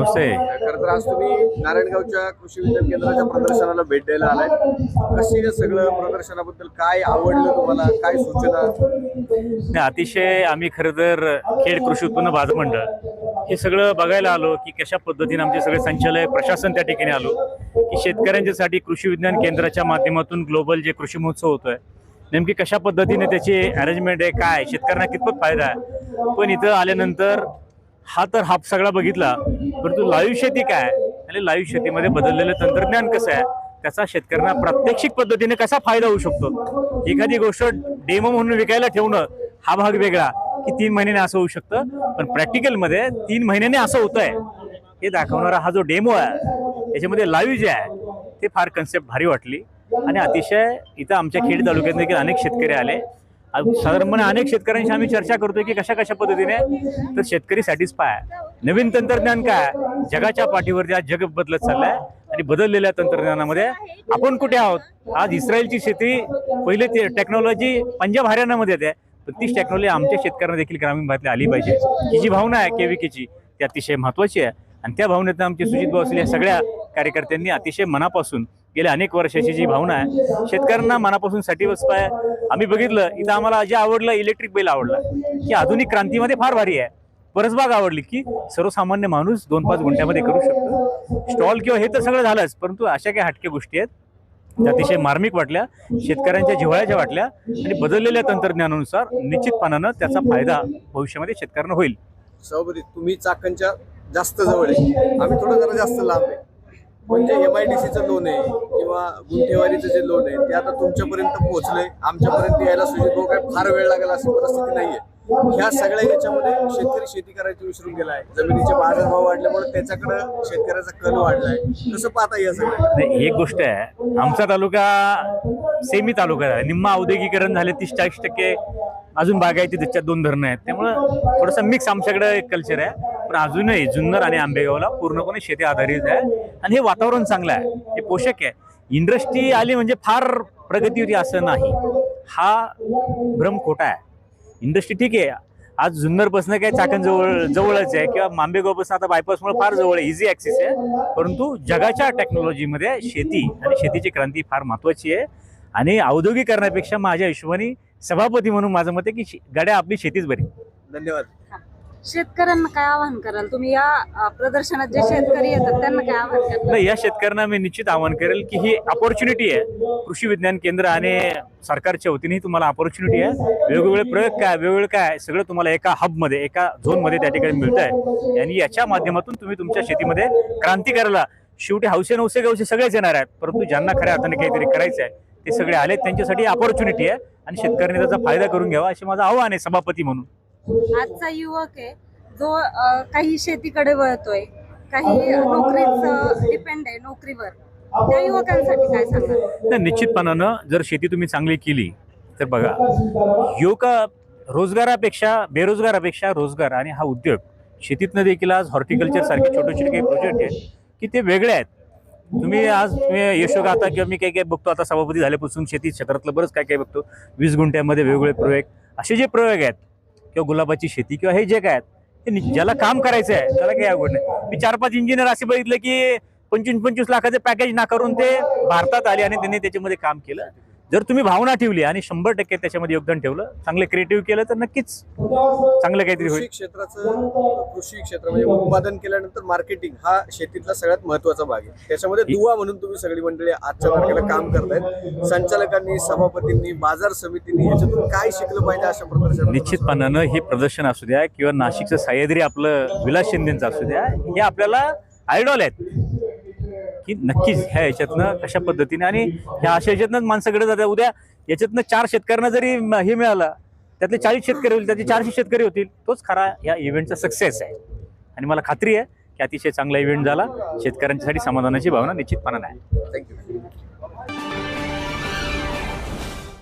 नमस्ते. खरं तर आज तुम्ही नारायणगावच्या कृषी विज्ञान केंद्राच्या प्रदर्शनाला भेट द्यायला आलाय. कशी सगळं प्रदर्शनाबद्दल? काय आवडलं तुम्हाला? काय सूचना? अतिशय आम्ही खरं तर खेड कृषी उत्पन्न बाजार मंडळ हे सगळं बघायला आलो की कशा पद्धतीने आमचे सगळे संचालक प्रशासन त्या ठिकाणी आलो की शेतकऱ्यांच्यासाठी कृषी विज्ञान केंद्राच्या माध्यमातून ग्लोबल जे कृषी महोत्सव होतोय नेमकी कशा पद्धतीने त्याची अरेंजमेंट आहे काय शेतकऱ्यांना कितपत फायदा आहे? पण इथं आल्यानंतर हा तर हा सगळा बघितला परंतु लाईव्ह शेती काय? आणि लाईव्ह शेतीमध्ये बदललेलं तंत्रज्ञान कसं आहे? त्याचा शेतकऱ्यांना प्रात्यक्षिक पद्धतीने कसा फायदा होऊ शकतो? एखादी गोष्ट डेमो म्हणून विकायला ठेवणं हा भाग वेगळा. की तीन महिन्याने असं होऊ शकतं पण प्रॅक्टिकलमध्ये तीन महिन्याने असं होत आहे हे दाखवणारा हा जो डेमो आहे याच्यामध्ये लाईव्ह जे आहे ते फार कन्सेप्ट भारी वाटली. आणि अतिशय इथं आमच्या खेड तालुक्यात देखील अनेक शेतकरी आले. साधारणपणे अनेक शेतकऱ्यांशी आम्ही चर्चा करतोय की कशा कशा पद्धतीने तर शेतकरी सॅटिस्फाय नवीन तंत्रज्ञान काय जगाच्या पाठीवरती आज जग बदलत चाललंय आणि बदललेल्या तंत्रज्ञानामध्ये आपण कुठे आहोत? आज इस्रायलची शेती पहिले ते टेक्नॉलॉजी पंजाब हरियाणामध्ये येते. पण तीच टेक्नॉलॉजी आमच्या शेतकऱ्यांना देखील ग्रामीण भागातली आली पाहिजे. ही जी भावना आहे केविकेची ती अतिशय महत्वाची आहे. आणि त्या भावनेतनं आमचे सुजित भाऊ असलेल्या सगळ्या कार्यकर्त्यांनी अतिशय मनापासून गेल्या अनेक वर्षाची जी भावना आहे शेतकऱ्यांना मनापासून सॅटिस्फाय आम्ही बघितलं इथं आम्हाला जे आवडलं इलेक्ट्रिक बैल आवडला की आधुनिक क्रांतीमध्ये फार भारी आहे. परसबाग आवडली की सर्वसामान्य माणूस दोन पाच गुंठ्यामध्ये करू शकतो. स्टॉल किंवा हे तर सगळं झालंच परंतु अशा काही हटके गोष्टी आहेत. त्या अतिशय मार्मिक वाटल्या शेतकऱ्यांच्या जिव्हाळ्याच्या वाटल्या आणि बदललेल्या तंत्रज्ञानानुसार निश्चितपणानं त्याचा फायदा भविष्यामध्ये शेतकऱ्यांना होईल. सभापती तुम्ही चाकणच्या जास्त जवळ आहे. आम्ही थोडं जरा जास्त लांब आहे. म्हणजे एम आय डी सीचं लोन आहे किंवा गुंठेवारीचं जे लोन आहे ते आता तुमच्यापर्यंत पोहोचलंय. आमच्यापर्यंत यायला सुजित भाऊ काय? फार वेळ लागेल अशी परिस्थिती नाहीये. ह्या सगळ्या याच्यामध्ये शेतकरी शेती करायची विसरून गेलाय. जमिनीचे बाजारभाव वाढल्यामुळे त्याच्याकडे शेतकऱ्याचा कल वाढलाय. कसं पाहता या सगळ्या नाही एक गोष्ट आहे. आमचा तालुका सेमी तालुका आहे. निम्मा औद्योगिकरण झाले तीस चाळीस टक्के. अजून बागायती त्याच्यात दोन धरणं आहेत. त्यामुळं थोडंसं मिक्स आमच्याकडे कल्चर आहे. पण अजूनही जुन्नर आणि आंबेगावला पूर्णपणे शेती आधारित आहे. आणि हे वातावरण चांगलं आहे. हे पोषक आहे. इंडस्ट्री आली म्हणजे फार प्रगती होती असं नाही. हा भ्रम खोटा आहे. इंडस्ट्री ठीक आहे. आज जुन्नरपासून काय चाकण जवळ जवळच आहे किंवा मांबेगावपासून आता बायपासमुळे फार जवळ आहे. इझी ॲक्सेस आहे. परंतु जगाच्या टेक्नॉलॉजीमध्ये शेती आणि शेतीची क्रांती फार महत्त्वाची आहे. आणि औद्योगिकरणापेक्षा माझ्या हिशोबाने सभापती म्हणून माझं मत आहे की गाड्या गड्या आपली शेतीच बरी. धन्यवाद. शेतकऱ्यांना काय आवाहन कराल? तुम्ही या अ, प्रदर्शनात जे शेतकरी येतात त्यांना काय आवाहन कराल नाही या शेतकऱ्यांना मी निश्चित आवाहन करेल की ही अपॉर्च्युनिटी आहे. कृषी विज्ञान केंद्र आणि सरकारच्या वतीने तुम्हाला अपॉर्च्युनिटी आहे. वेगवेगळे प्रयोग काय वेगवेगळे काय सगळं तुम्हाला एका हबमध्ये एका झोनमध्ये त्या ठिकाणी मिळत आहे आणि याच्या माध्यमातून तुम्ही तुमच्या शेतीमध्ये क्रांती करायला शेवटी हौसे नवसे गवसे सगळेच येणार आहेत. परंतु ज्यांना खऱ्या अर्थाने काहीतरी करायचं आहे ते सगळे आले त्यांच्यासाठी अपॉर्च्युनिटी आहे. आणि शेतकऱ्यांनी त्याचा फायदा करून घ्यावा असे माझं आव्हान आहे सभापती म्हणून. आजचा युवक आहे जो काही शेतीकडे वळतोय काही नोकरीच डिपेंड आहे नोकरीवर. त्या युवकांसाठी काय सांगा तर निश्चितपणानं जर शेती तुम्ही चांगली केली तर बघा युवक रोजगारापेक्षा बेरोजगारापेक्षा रोजगार आणि हा उद्योग शेतीतनं देखील आज हॉर्टिकल्चर सारखे छोटे छोटे काही प्रोजेक्ट आहेत की ते वेगळे आहेत. तुम्ही आज तुम्ही यशोगाथा किंवा मी काही काही बघतो आता सभापती झाल्यापासून शेती क्षेत्रातलं बरंच काय काय बघतो वीस गुंठ्यामध्ये वेगवेगळे प्रयोग असे जे प्रयोग आहेत किंवा गुलाबाची शेती किंवा हे जे काय ते ज्याला काम करायचं आहे त्याला काही अवघड नाही. मी चार पाच इंजिनियर असे बघितलं की पंचवीस पंचवीस लाखाचे पॅकेज नाकारून ते भारतात आले आणि त्यांनी त्याच्यामध्ये काम केलं. जर तुम्ही भावना ठेवली आणि शंभर टक्के त्याच्यामध्ये योगदान ठेवलं चांगलं क्रिएटिव्ह केलं तर नक्कीच चांगलं काहीतरी होईल. कृषी क्षेत्राचं कृषी क्षेत्र म्हणजे उत्पादन केल्यानंतर मार्केटिंग हा शेतीतला सगळ्यात महत्त्वाचा भाग आहे. त्याच्यामध्ये दुवा म्हणून तुम्ही सगळी मंडळी आजच्या तारखेला काम करतायत. संचालकांनी सभापतींनी बाजार समितींनी याच्यातून काय शिकलं पाहिजे अशा प्रदर्शन निश्चितपणानं हे प्रदर्शन असू द्या किंवा नाशिकचं सह्याद्री आपलं विलास शिंदेचं असू द्या हे आपल्याला आयडॉल आहेत. की नक्कीच ह्या याच्यातनं कशा पद्धतीने आणि ह्या अशा याच्यातनं माणसाकडे जातात. उद्या याच्यातनं चार शेतकऱ्यांना जरी म- हे मिळालं त्यातले चाळीस शेतकरी होतील त्याचे चारशे शेतकरी होतील तोच खरा या इव्हेंटचा सक्सेस आहे. आणि मला खात्री आहे की अतिशय चांगला इव्हेंट झाला. शेतकऱ्यांच्यासाठी समाधानाची भावना निश्चितपणाने आहे. थँक्यू